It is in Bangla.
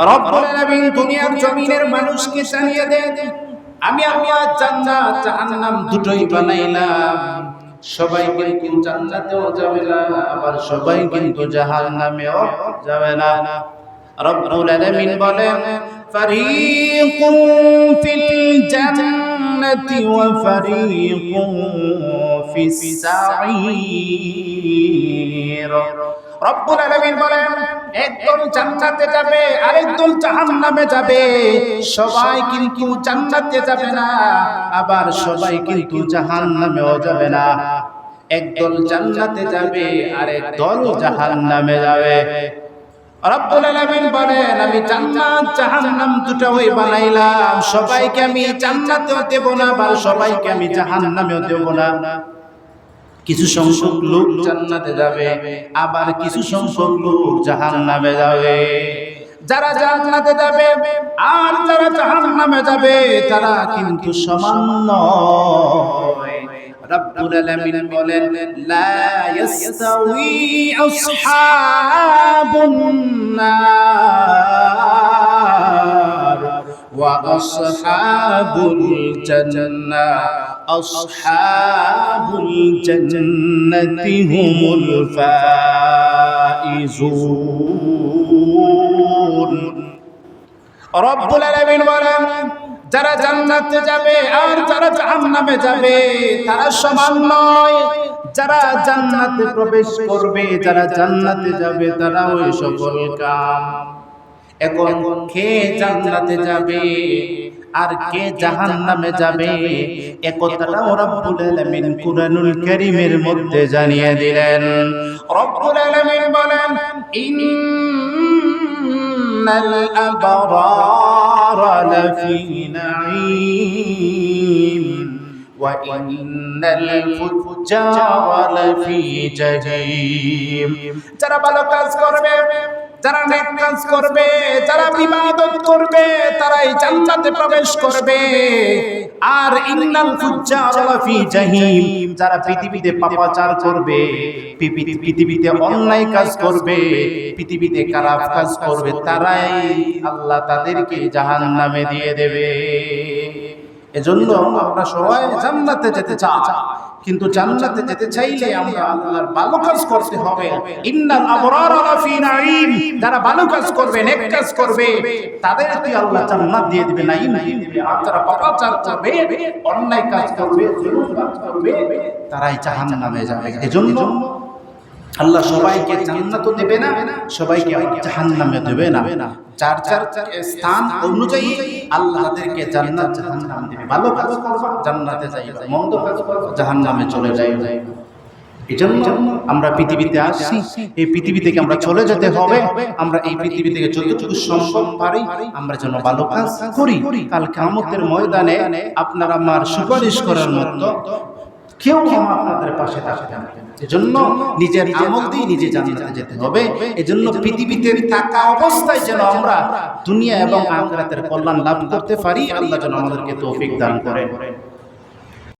রব্বুল আলামিন দুনিয়ার জমিনের মানুষকে জানিয়ে দেন। আমি আল্লাহ জান্নাত জাহান্নাম দুটোই বানাইলাম। সবাই কিন্তু জান্নাতেও যাবে না আবার সবাই কিন্তু জাহান্নামেও যাবে না। রব্বুল আলামিন বলেন ফারিকুম ফিল জান্নাতি ফিস সাঈর রব্বুল আলামিন বলেন যাবে জাহান্নামে যাবে। সবাই কিন্তু জান্নাতে যাবে না, আবার সবাই কিন্তু জাহান্নামেও যাবে না। একদল জান্নাতে যাবে, আরেক দল জাহান্নামে যাবে। রব্বুল আলামিন বলেন, আমি জান্নাত, জাহান্নাম দুটো ওই বানাইলাম। সবাইকে আমি জান্নাতেও দেব না বা সবাইকে আমি জাহান্নামেও দেব না। কিছু সংখ্যক লোক জান্নাতে যাবে, আবার কিছু সংখ্যক লোক জাহান্নামে যাবে। যারা জান্নাতে যাবে আর যারা জাহান্নামে যাবে, তারা কিন্তু সমান নয়। রব্বুল আলামিন বলেন লা ইয়াস্তাউই আসহাবুন নার ওয়া আসহাবুল জান্নাহ আসহাবুল জান্নাতি হুমুল ফাইজুন রব্বুল আলামিন বলেন যারা জান্নাতে যাবে আর যারা জাহান্নামে যাবে, তারা সমান নয়। যারা জান্নাতে প্রবেশ করবে, যারা জান্নাতে যাবে, তারা ওই সকল কাম। এখন কে জান্নাতে যাবে আর কে জাহান্নামে যাবে একথাটা রব্বুল আলামিন কুরআনুল কারীমের মধ্যে জানিয়ে দিলেন। রব্বুল আলামিন বলেন, ইন্নাল আবরারা في نعيم وإن الفجار لفي جهيم ترى بالك أذكر যারা নেক কাজ করবে, যারা ইবাদত করবে, তারাই জান্নাতে প্রবেশ করবে। আর ইন্নাল ফুজ্জার লাফি জাহিম, যারা পৃথিবীতে পাপাচার করবে পৃথিবীতে অন্যায় কাজ করবে, পৃথিবীতে খারাপ কাজ করবে, তারাই আল্লাহ তাদেরকে জাহান্নামে দিয়ে দেবে। এজন্য আমরা সবাই জান্নাতে যেতে চাই। কিন্তু জান্নাতে যেতে চাইলে আমরা আল্লাহর ভালো কাজ করতে হবে। ইন্নাল আবরার লাফি নাঈম। যারা ভালো কাজ করবে, নেক কাজ করবে, তাদের তাদেরকে আল্লাহ জান্নাত দিয়ে দিবে, নাঈম দিয়ে দিবে। আর যারা পাপাচার করবে, অন্যায় কাজ করবে, জুলুম কাজ করবে, তারাই জাহান্নামে যাবে। এজন্য আল্লাহ সবাইকে জান্নাতও দেবে না, সবাইকে জাহান্নামে দেবে না। চার চার স্থান অনুযায়ী আল্লাহ তাদেরকে জান্নাত, জাহান্নাম দেবে। ভালো কাজ করবা, জান্নাতে যাইবা, মন্দ কাজ করবা, জাহান্নামে চলে যাইবা। আমরা পৃথিবীতে আসছি, এই পৃথিবী থেকে আমরা চলে যেতে হবে। আমরা এই পৃথিবী থেকে যতটুকু সম্ভব পারি, আমরা যেন ভালো কাজ করি। কাল কামতের ময়দানে আপনার আমার সুপারিশ করার মতো কেউ কেউ আপনাদের পাশে না এজন্য নিজের আমল দিয়ে নিজে জান্নাতে যেতে হবে। এজন্য পৃথিবীতে থাকা অবস্থায় যেন আমরা দুনিয়া এবং আখরাতের কল্যাণ লাভ করতে পারি, আল্লাহ যেন আমাদেরকে তৌফিক দান করেন।